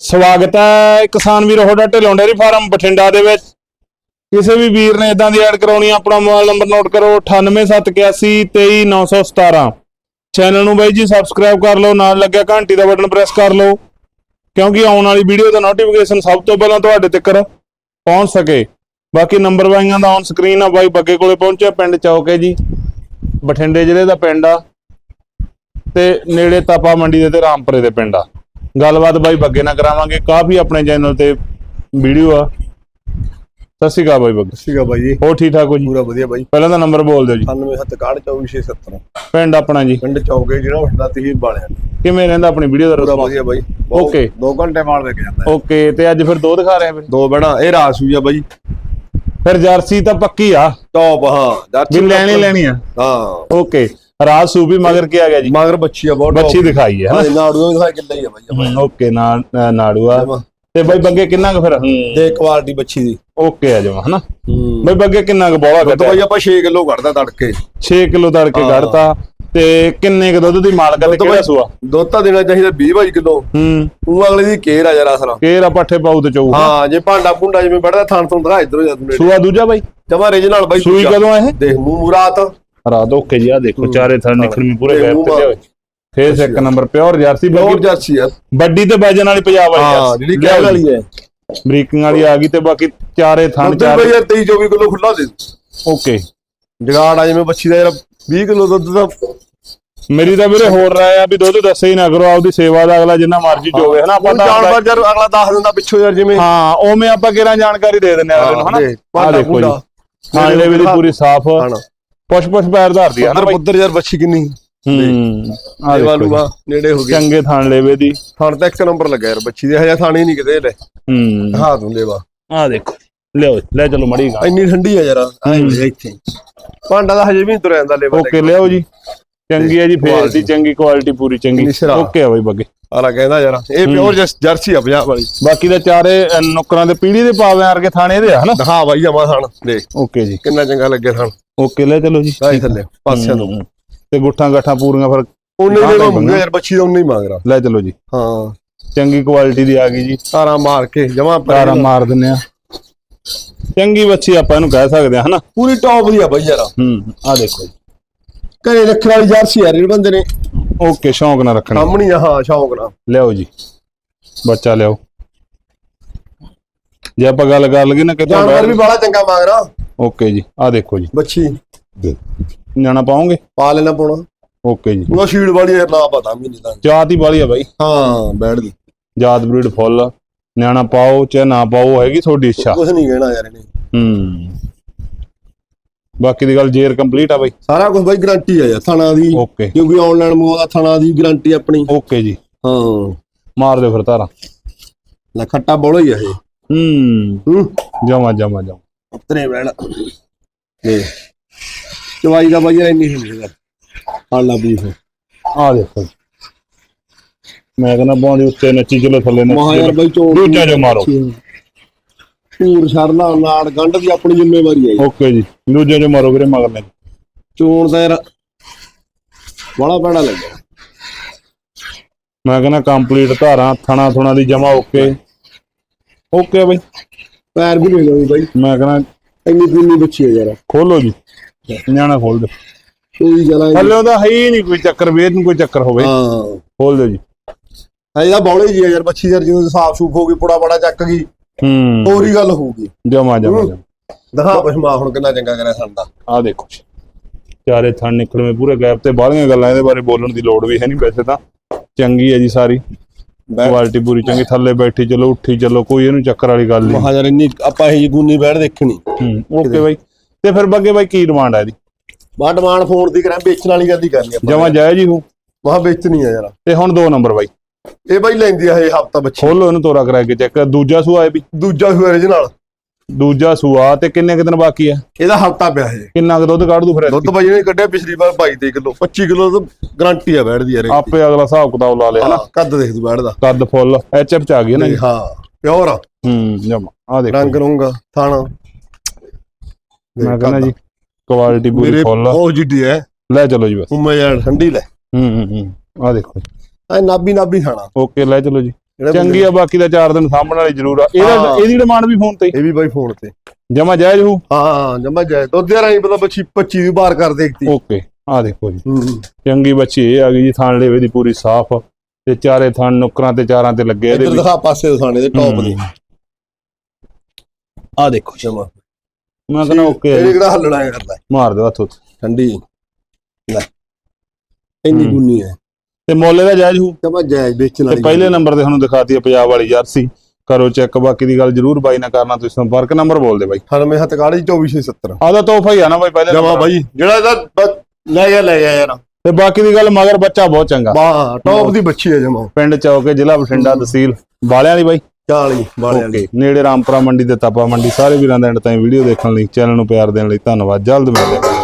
ਸਵਾਗਤ ਹੈ ਕਿਸਾਨ ਵੀਰ, ਤੁਹਾਡਾ ਢਿੱਲੋਂ ਡੇਅਰੀ ਫਾਰਮ ਬਠਿੰਡਾ ਦੇ ਵਿੱਚ। ਕਿਸੇ ਵੀ ਵੀਰ ਨੇ ਇਦਾਂ ਦੀ ਐਡ ਕਰਾਉਣੀ ਆਪਣਾ ਮੋਬਾਈਲ ਨੰਬਰ ਨੋਟ ਕਰੋ 9871823917 ਚੈਨਲ ਨੂੰ ਬਾਈ ਜੀ ਸਬਸਕ੍ਰਾਈਬ ਕਰ ਲਓ, ਨਾਲ ਲੱਗਿਆ ਘੰਟੀ ਦਾ ਬਟਨ ਪ੍ਰੈਸ ਕਰ ਲਓ, ਕਿਉਂਕਿ ਆਉਣ ਵਾਲੀ ਵੀਡੀਓ ਦਾ ਨੋਟੀਫਿਕੇਸ਼ਨ ਸਭ ਤੋਂ ਪਹਿਲਾਂ ਤੁਹਾਡੇ ਤੱਕ ਪਹੁੰਚ ਸਕੇ। ਬਾਕੀ ਨੰਬਰ ਬਾਈਆਂ ਦਾ ਔਨ ਸਕਰੀਨ ਆ, ਬਾਈ ਬੱਗੇ ਕੋਲੇ ਪਹੁੰਚਿਆ, ਪਿੰਡ ਚੌਕੇ ਜੀ। ਬਠਿੰਡੇ ਜ਼ਿਲ੍ਹੇ ਦਾ ਪਿੰਡ ਆ, ਤੇ ਨੇੜੇ ਤਪਾ ਮੰਡੀ ਦੇ ਤੇ ਰਾਮਪੁਰੇ ਦੇ ਪਿੰਡ ਆ। ਗੱਲਬਾਤ ਬਾਈ ਬੱਗੇ ਨਾਲ ਕਰਾਵਾਂਗੇ। ਕਾਫੀ ਆਪਣੇ ਚੈਨਲ ਤੇ ਵੀਡੀਓ ਆ। ਸਤਿ ਸ਼੍ਰੀ ਅਕਾਲ ਬਾਈ ਬੱਗੇ। ਸੀਗਾ ਬਾਈ ਜੀ। ਹੋਰ ਠੀਕ ਠਾਕ ਹੋ ਜੀ? ਪੂਰਾ ਵਧੀਆ ਬਾਈ। ਪਹਿਲਾਂ ਤਾਂ ਨੰਬਰ ਬੋਲ ਦਿਓ ਜੀ। 9761244670 ਪਿੰਡ ਆਪਣਾ ਜੀ। ਪਿੰਡ ਚੌਕੇ ਜਿਹੜਾ ਵੱਡਾ ਤਹੀਰ ਬਾਲਿਆ ਕਿਵੇਂ ਰਹਿੰਦਾ ਆਪਣੀ ਵੀਡੀਓ ਦਾ ਪੂਰਾ ਰਿਸਪੌਂਸ ਵਧੀਆ ਬਾਈ। Okay. 2 ਘੰਟੇ ਮਾਲ ਵੇਖ ਜਾਂਦਾ ਹੈ। ਓਕੇ ਤੇ ਅੱਜ ਫਿਰ ਦੋ ਦਿਖਾ ਰਹੇ ਆ ਫਿਰ? ਦੋ ਬਣਾ ਇਹ ਰਾਸ ਹੋਈ ਆ ਬਾਈ। ਫਿਰ ਜਰਸੀ ਤਾਂ ਪੱਕੀ ਆ। ਟੌਪ ਹਾਂ। ਵੀ ਲੈਣੀ ਲੈਣੀ ਆ। ਹਾਂ। ਓਕੇ ਰਾਜ ਸੂਪੀ ਮਗਰ ਕੀ ਆ ਗਿਆ ਜੀ? ਮਗਰ ਬੱਚੀ ਆ ਬਹੁਤ ਬੱਚੀ ਦਿਖਾਈ ਹੈ ਹਾਂ ਨਾੜੂਆਂ ਦਿਖਾ ਕਿੱਦਾਂ ਹੀ ਆ ਬਾਈ ਓਕੇ ਨਾ ਨਾੜੂਆ। ਤੇ ਬਾਈ ਬੱਗੇ ਕਿੰਨਾ ਕੁ ਫਿਰ? ਤੇ ਕੁਆਲਿਟੀ ਬੱਚੀ ਦੀ। ਓਕੇ ਆ ਜਮਾ ਹਨਾ? ਬਾਈ ਬੱਗੇ ਕਿੰਨਾ ਕੁ ਬੋਲਾ ਕੱਢਿਆ? ਬਾਈ ਆਪਾਂ 6 ਕਿਲੋ ਕੱਢਦਾ ਤੜਕੇ। 6 ਕਿਲੋ ਤੜਕੇ। ਕੱਢਤਾ। ਤੇ ਕਿੰਨੇ ਕੁ ਦੁੱਧ ਦੀ ਮਾਲਕ ਆ ਤੇ ਕਿਹੜਾ ਸੂਆ? ਦੁੱਧ ਤਾਂ ਦੇਣਾ ਚਾਹੀਦਾ 20 ਬਾਈ ਕਿਲੋ। ਹੂੰ। ਉਹ ਅਗਲੇ ਦੀ ਕੇਰ ਆ ਯਾਰ ਅਸਲ। ਕੇਰਾ ਪੱਠੇ ਪਾਉ ਤੇ ਚੋਊ ਹਾਂ ਜੇ ਭਾਂਡਾ ਭੁੰਡਾ ਜਿਵੇਂ ਵੱਢਦਾ ਥਾਣ ਤੋਂ ਦਿਖਾ ਇਧਰੋਂ ਜਾ ਤੂੰ ਸੂਆ ਦੂਜਾ ਬਾਈ? ਜਮਾ ਰੀਜਨਲ ਬਾਈ ਸੂਈ। ਕਦੋਂ ਆ ਇਹ? ਦੇਖ ਮੂੰਹ ਮੁਰਾਤ ਰਾਤ ਓਕੇ ਜੀ ਆ ਦੇਖੋ। ਚਾਰੇ ਥਣ ਨਿਕਲਵੇਂ ਪੂਰੇ ਤੇ ਗੈਪ ਤੇ ਲਿਆਓ। ਫੇਸ ਇੱਕ ਨੰਬਰ ਪਿਓਰ ਜਰਸੀ ਬੱਗੀ ਜਰਸੀ ਆ। ਵੱਡੀ ਤੇ ਵਜਨ ਵਾਲੀ ਪੰਜਾਬ ਵਾਲੀ ਹਾਂ। ਜਿਹੜੀ ਜੀ। ਵਾਲੀ ਹੈ। ਬਰੀਕਿੰਗ ਵਾਲੀ ਆ ਗਈ ਤੇ ਬਾਕੀ ਚਾਰੇ ਥਣ ਚਾਰ ਬਈ ਯਾਰ 23 24 ਕਿਲੋ ਖੁੱਲਾ ਦੇ ਓਕੇ। ਜਗਾੜ ਆ ਜਿਵੇਂ ਬੱਚੀ ਦਾ ਯਾਰ 20 ਕਿਲੋ ਦੁੱਧ ਦਾ। ਮੇਰੀ ਤਾਂ ਵੀਰੇ ਹੋਰ ਰਾਏ ਆ ਵੀ ਦੁੱਧ ਦੱਸੇ ਹੀ ਨਾ ਕਰੋ ਆਪਦੀ ਸੇਵਾ ਦਾ ਅਗਲਾ ਜਿੰਨਾ ਮਰਜ਼ੀ ਚੋਵੇ ਹਨਾ ਆਪਾਂ ਜਾਨਵਰ ਯਾਰ ਅਗਲਾ ਦੱਸ ਦਿੰਦਾ ਪਿੱਛੋਂ ਯਾਰ ਜਿਵੇਂ ਹਾਂ ਉਵੇਂ ਆਪਾਂ ਕਿਹੜਾ ਜਾਣਕਾਰੀ ਦੇ ਦਿੰਨੇ ਆ ਅਗਲੇ ਨੂੰ ਹਨਾ? ਆ ਦੇਖੋ ਜੀ। ਹਾਂ ਵੀ ਪੂਰੀ ਸਾਫ਼। ਪੁੱਛ ਪੈਰ ਧਰਦੀ ਆ ਨਾ ਬਾਈ। ਪੁੱਧਰ ਯਾਰ ਬੱਚੀ ਕਿੰਨੀ। ਹੂੰ। ਆ ਵਾਲੂਆ ਨੇੜੇ ਹੋ। ਗਈ ਚੰਗੇ ਥਣ ਲੈਵੇ ਦੀ। ਥਣ ਤਾਂ ਇੱਕ ਨੰਬਰ ਲੱਗਾ ਯਾਰ ਬੱਚੀ ਦੇ ਹਜੇ ਥਾਣੀ ਨਹੀਂ ਕਿਤੇ ਲੈ ਹੂੰ। ਹਾਂ ਤੂੰ ਲੈਵਾ। ਆ ਦੇਖੋ ਲਿਓ ਲੈ ਚਲੋ ਮੜੀ ਗਾ ਇੰਨੀ ਠੰਡੀ ਆ ਯਾਰ ਐਂ ਇੱਥੇ। ਭਾਂਡਾ ਦਾ ਹਜੇ ਵੀ ਤੁਰਿਆ ਜਾਂਦਾ ਲੈਵਾ ਓਕੇ ਲਿਓ ਜੀ। ਚੰਗੀ ਹੈ ਜੀ ਫੇਸ ਦੀ ਚੰਗੀ ਕੁਆਲਿਟੀ ਪੂਰੀ ਚੰਗੀ। ਓਕੇ ਆ ਬਾਈ ਬੱਗੇ ਆਲਾ ਕਹਿੰਦਾ ਯਾਰ ਇਹ ਪਿਓਰ ਜਰਸੀ ਆ ਪੰਜਾਬ ਵਾਲੀ। ਬਾਕੀ ਦੇ ਚਾਰੇ ਨੁੱਕਰਾਂ ਦੇ ਪੀੜੀ ਦੇ ਪਾਵੇਂ ਵਰਗੇ ਥਾਣੇ ਦੇ ਆ ਹਨਾ? ਦਿਖਾ ਬਾਈ ਜਮਾ ਥਣ ਦੇਖ। ਓਕੇ ਜੀ। ਕਿੰਨਾ ਚੰਗਾ ਲੱਗਿਆ ਥਣ। ਓਕੇ ਲੈ ਚਲੋ ਜੀ। ਆਈ ਥੱਲੇ ਪਾਸਿਆਂ ਤੋਂ। ਹੂੰ। ਤੇ ਗੁੱਠਾਂ ਗੱਠਾਂ ਪੂਰੀਆਂ ਫਿਰ ਉਹਨੇ ਹਾਂ, ਲੈਵਾ ਹਾਂ, ਮੁੰਗਾ ਯਾਰ ਬੱਚੀ ਦਾ ਉਹਨੇ ਹੀ ਮੰਗ ਰਹਾ ਲੈ ਚਲੋ ਜੀ। ਹਾਂ। ਚੰਗੀ ਕੁਆਲਿਟੀ ਦੀ ਆ ਗਈ ਜੀ। ਤਾਰਾ ਮਾਰ ਕੇ ਜਮਾ ਤਾਰਾ ਮਾਰ ਦਿੰਨੇ ਆ। ਚੰਗੀ ਬੱਚੀ ਆਪਾਂ ਇਹਨੂੰ ਕਹਿ ਸਕਦੇ ਆ ਹਨਾ? ਪੂਰੀ ਟੌਪ ਦੀ ਆ ਬਈ ਯਾਰ। ਹੂੰ ਆ ਦੇਖੋ ਜੀ। ਘਰੇ ਰੱਖਣ ਵਾਲੀ ਜਰਸੀ ਆ ਜਿਹੜੇ ਬੰਦੇ ਨੇ। ਓਕੇ ਸ਼ੌਂਕ ਨਾਲ ਰੱਖਣਾ ਸਾਹਮਣੀ ਆ ਹਾਂ ਸ਼ੌਂਕ ਨਾਲ। ਲਿਆਓ ਜੀ। ਬੱਚਾ ਲਿਆਓ। ਜੇ ਆਪਾਂ ਗੱਲ ਕਰ ਲਈਏ ਨਾ ਕਿਤੇ ਜਾਨਵਰ ਵੀ ਬੜਾ ਚੰਗਾ ਮੰਗ ਰਹਾ ਓਕੇ ਜੀ ਆ ਦੇਖੋ ਜੀ। ਬੱਚੀ। ਨਿਆਣਾ ਪਾਉਂਗੇ ਪਾ ਲੈਣਾ ਪਾਉਣਾ ਓਕੇ ਜੀ। ਉਹਦਾ ਸ਼ੀਡ ਵਾਲੀ ਯਾਰ ਨਾ ਪਤਾ ਮੈਨੂੰ ਤਾਂ। ਜਾਤ ਹੀ ਵਾਲੀ ਆ ਬਾਈ। ਹਾਂ ਬੈਠ ਦੀ ਜਾਤ ਬਰੀਡ ਫੁੱਲ। ਨਿਆਣਾ ਪਾਓ ਚਾਹੇ ਨਾ ਪਾਓ ਹੈਗੀ ਤੁਹਾਡੀ ਇੱਛਾ। ਕੁਝ ਨਹੀਂ ਕਹਿਣਾ ਯਾਰ ਇਹਨੇ। ਹੂੰ। ਬਾਕੀ ਦੀ ਗੱਲ ਜੇਰ ਕੰਪਲੀਟ ਆ ਬਾਈ। ਸਾਰਾ ਕੁਝ ਬਾਈ ਗਾਰੰਟੀ ਆ ਯਾਰ ਥਣਾ ਦੀ। ਓਕੇ ਕਿਉਂਕਿ ਆਨਲਾਈਨ ਮੋਦਾ ਥਣਾ ਦੀ ਗਾਰੰਟੀ ਆਪਣੀ। ਓਕੇ ਜੀ। ਹਾਂ। ਮਾਰ ਦਿਓ ਫਿਰ ਤਾਰਾ ਲੈ ਖੱਟਾ ਬੋਲੋ ਹੀ ਆ ਇਹ। ਹੂੰ। ਜਮਾ ਜਮਾ ਜਮਾ। ਉਤਰੇ ਬੈਣ। ਤੇ ਚਵਾਈ ਦਾ ਬਾਈ ਇੰਨੀ ਹੁੰਦੀ ਹੈ ਆਲਾ ਬੀਫ ਆ ਦੇਖੋ। ਮੈਂ ਕਹਿੰਦਾ ਬੋਂਦੀ ਉੱਤੇ ਨੱਚੀ ਚਲੋ ਥੱਲੇ ਮਹਾ ਨੱਚੀ ਯਾਰ ਚਲੋ। ਬਾਈ ਚੋਣ ਦੂਜਾ ਜੋ ਮਾਰੋ। ਪੂਰ ਸ਼ਰਲਾ ਨਾੜ ਗੰਢ ਦੀ ਆਪਣੀ ਜ਼ਿੰਮੇਵਾਰੀ ਹੈ ਜੀ। ਓਕੇ ਜੀ। ਦੂਜੇ ਜੋ ਮਾਰੋ ਵੀਰੇ ਮਗਰ ਲੈ ਚੋਣ ਦਾ ਯਾਰ ਬੜਾ ਪੈਣਾ ਲੱਗਿਆ ਮੈਂ ਕਹਿੰਦਾ ਕੰਪਲੀਟ ਧਾਰਾਂ ਥਣਾ ਥੁਣਾ ਦੀ ਜਮਾ ਓਕੇ। ਓਕੇ ਬਾਈ। ਪੈਰ ਵੀ ਨਹੀਂ ਲਾਉਣੀ ਬਾਈ। ਮੈਂ ਕਹਿੰਦਾ ਇੰਨੀ ਕਿੰਨੀ ਬੱਚੀ ਹੈ ਯਾਰ। ਖੋਲੋ ਜੀ। ਨਿਆਣਾ ਖੋਲ ਦਿਓ ਕੋਈ ਜਲਾ ਹੱਲੇ ਉਹਦਾ ਹੈ ਹੀ ਨਹੀਂ ਕੋਈ ਚੱਕਰ ਵੀ ਇਹਨੂੰ ਕੋਈ ਚੱਕਰ ਹੋਵੇ। ਹਾਂ। ਖੋਲ ਦਿਓ ਜੀ। ਇਹਦਾ ਬੌਲੇ ਜੀ ਆ ਯਾਰ ਬੱਚੀ ਯਾਰ ਜਦੋਂ ਸਾਫ਼ ਸੂਫ ਹੋ ਗਈ ਪੁੜਾ ਬੜਾ ਚੱਕ ਗਈ। ਹੂੰ। ਹੋਰ ਹੀ ਗੱਲ ਹੋਊਗੀ ਜਮਾ ਜਮਾ ਜਮਾ ਦਿਖਾ ਪਸ਼ਮਾ ਹੁਣ ਕਿੰਨਾ ਚੰਗਾ ਕਰਿਆ ਸੰਦਾ ਆ ਦੇਖੋ ਜੀ। ਚਾਰੇ ਥਣ ਨਿਕਲਵੇਂ ਪੂਰੇ ਗੈਪ ਤੇ ਬਾਹਲੀਆਂ ਗੱਲਾਂ ਇਹਦੇ ਬਾਰੇ ਬੋਲਣ ਦੀ ਲੋੜ ਵੀ ਹੈ ਨਹੀਂ ਵੈਸੇ ਤਾਂ। ਚੰਗੀ ਹੈ ਜੀ ਸਾਰੀ। ਕੁਆਲਿਟੀ ਪੂਰੀ ਚੰਗੀ। ਥੱਲੇ ਬੈਠੀ ਚਲੋ ਉੱਠੀ ਚਲੋ ਕੋਈ ਇਹਨੂੰ ਚੱਕਰ ਵਾਲੀ ਗੱਲ ਨਹੀਂ। ਮਹਾ ਯਾਰ ਇੰਨੀ ਆਪਾਂ ਇਹ ਜੀ ਗੁੰਨੀ ਬੈਠ ਦੇਖਣੀ। ਹੂੰ ਓਕੇ ਬਾਈ। ਤੇ ਫਿਰ ਬੱਗੇ ਬਾਈ ਕੀ ਡਿਮਾਂਡ ਹੈ ਇਹਦੀ? ਬਾ ਡਿਮਾਂਡ ਫੋਨ ਦੀ ਕਰਾਂ ਵੇਚਣ ਵਾਲੀ ਗੱਲ ਹੀ ਕਰਨੀ ਆਪਾਂ। ਜਮਾ ਜਾਇਜ਼ ਹੀ ਹੋ ਮਹਾ ਵੇਚਣੀ ਆ ਯਾਰ। ਤੇ ਹੁਣ ਦੋ ਨੰਬਰ ਬਾਈ। ਇਹ ਬਾਈ ਲੈਂਦੀ ਆ ਇਹ ਹਫਤਾ ਬੱਚੀ। ਖੋਲੋ ਇਹਨੂੰ ਤੋਰਾ ਕਰਾ ਕੇ ਚੈੱਕ ਦੂਜਾ ਸੂਆ ਹੈ ਵੀ। ਦੂਜਾ ਸੂਏ ਦੇ ਨਾਲ। ਦੂਜਾ ਸੂਆ ਤੇ ਕਿੰਨੇ ਕੁ ਦਿਨ ਬਾਕੀ ਹੈ ਇਹਦਾ ਹਫਤਾ ਪਿਆ ਇਹ। ਕਿੰਨਾ ਕੁ ਦੁੱਧ ਕੱਢ ਦੂ ਫਿਰ? ਦੁੱਧ ਬਾਈ ਨੇ ਕੱਢਿਆ ਪਿਛਲੀ ਵਾਰ 22 ਕਿਲੋ। 25 ਕਿਲੋ ਤਾਂ ਗਾਰੰਟੀ ਆ ਬੈਠ ਦੀ ਯਾਰ ਇਹਦੀ। ਆਪੇ ਅਗਲਾ ਹਿਸਾਬ ਕਿਤਾਬ ਲਾ ਲਿਆ। ਹਨਾ ਹਾਂ, ਕੱਦ ਦੇਖ ਤੂੰ ਬੈਠ ਦਾ ਕੱਦ ਫੁੱਲ। ਐਚਐਫ ਚ ਆ ਗਈ ਹੈ ਨਾ ਜੀ ਹਾਂ ਪਿਓਰ ਹੂੰ ਜਮਾ। ਆ ਦੇਖੋ। ਰੰਗ ਰੂੰਗਾ ਥਾਣਾ। ਮੈਂ ਕਹਿੰਦਾ ਜੀ ਕੁਆਲਿਟੀ ਪੂਰੀ ਮੇਰੇ ਫੁੱਲ ਬਹੁਤ ਜਿੱਡੀ ਹੈ ਲੈ ਚਲੋ ਜੀ ਬਸ। ਉਮੇ ਯਾਰ ਠੰਡੀ ਲੈ। ਹੂੰ ਹੂੰ ਹੂੰ। ਆ ਦੇਖੋ। ਐ ਨਾਬੀ ਨਾਬੀ ਖਾਣਾ। ਓਕੇ ਲੈ ਚਲੋ ਜੀ। ਜਿਹੜਾ ਚੰਗੀ ਆ ਬਾਕੀ ਦਾ 4 ਦਿਨ ਸਾਂਭਣ ਵਾਲੀ ਜ਼ਰੂਰ ਆ। ਇਹਦਾ। ਇਹਦੀ ਡਿਮਾਂਡ ਵੀ ਫੋਨ ਤੇ ਇਹ ਵੀ ਬਾਈ ਫੋਨ ਤੇ। ਜਮਾ ਜਾਇਜ਼ ਹੋ ਹਾਂ ਜਮਾ ਜਾਏ ਦੁੱਧ ਯਾਰ ਆਈ ਪਤਾ ਬੱਚੀ 25 ਦੀ ਬਾਹਰ ਕਰ ਦੇਖਤੀ ਓਕੇ ਆ ਦੇਖੋ ਜੀ। ਚੰਗੀ ਬੱਚੀ ਇਹ ਆ ਗਈ ਜੀ ਥਣ ਲੇਵੇ ਦੀ ਪੂਰੀ ਸਾਫ਼। ਤੇ ਚਾਰੇ ਥਣ ਨੁਕਰਾਂ ਤੇ ਚਾਰਾਂ ਤੇ ਲੱਗੇ ਇਹਦੇ ਇੱਧਰ ਦਿਖਾ ਪਾਸੇ ਦਿਖਾਣੇ ਦੇ ਟੌਪ ਦੇ। ਆ ਦੇਖੋ ਜਮਾ। ਮੈਂ ਕਹਿੰਦਾ ਓਕੇ ਇਹ। ਕਿਹੜਾ ਹੱਲਣਾ ਕਰਦਾ। ਮਾਰ ਦਿਓ ਹੱਥ ਉੱਤੇ। ਠੰਡੀ। ਲੈ। ਇੰਨੀ। ਗੁੰਨੀ ਹੈ। ਤੇ ਮੁੱਲ ਇਹਦਾ ਜਾਇਜ਼ ਹੋ ਜਮਾ ਜਾਇਜ਼ ਵੇਚਣ ਤੇ ਵਾਲੀ ਪਹਿਲੇ ਨੰਬਰ ਤੇ ਤੁਹਾਨੂੰ ਦਿਖਾਤੀ ਹੈ ਪੰਜਾਬ ਵਾਲੀ ਜਰਸੀ ਕਰੋ ਚੈੱਕ ਬਾਕੀ ਦੀ ਗੱਲ ਜ਼ਰੂਰ ਬਾਈ ਨਾਲ ਕਰਨਾ ਤੁਸੀਂ ਸੰਪਰਕ ਨੰਬਰ ਬੋਲ ਦੇ ਬਾਈ 98 ਹਤਕਾਲੀ 2470 ਆਦਾ ਤੋਹਫਾ ਹੀ ਆ ਨਾ ਬਾਈ ਪਹਿਲੇ ਜਮਾ। ਬਾਈ ਜਿਹੜਾ ਇਹਦਾ ਬ- ਲੈ ਗਿਆ ਲੈ ਗਿਆ ਯਾਰ। ਤੇ ਬਾਕੀ ਦੀ ਗੱਲ ਮਗਰ ਬੱਚਾ ਬਹੁਤ ਚੰਗਾ। ਵਾਹ ਟੌਪ ਦੀ ਬੱਚੀ ਹੈ ਜਮਾ। ਪਿੰਡ ਚੌਕੇ ਜ਼ਿਲ੍ਹਾ ਬਠਿੰਡਾ ਤਹਿਸੀਲ ਬਾਲਿਆਂ ਦੀ ਬਾਈ। 40 ਵਾਲਿਆਂ ਦੀ। ਓਕੇ ਨੇੜੇ ਰਾਮਪੁਰਾ ਮੰਡੀ ਤੇ ਤਾਪਾ ਮੰਡੀ ਸਾਰੇ ਵੀਰਾਂ ਦਾ ਐਂਡ ਤਾਈਂ ਵੀਡੀਓ ਦੇਖਣ ਲਈ ਚੈਨਲ ਨੂੰ ਪਿਆਰ ਦੇਣ ਲਈ ਧੰਨਵਾਦ। ਜਲਦ ਮਿਲਦੇ ਹਾਂ।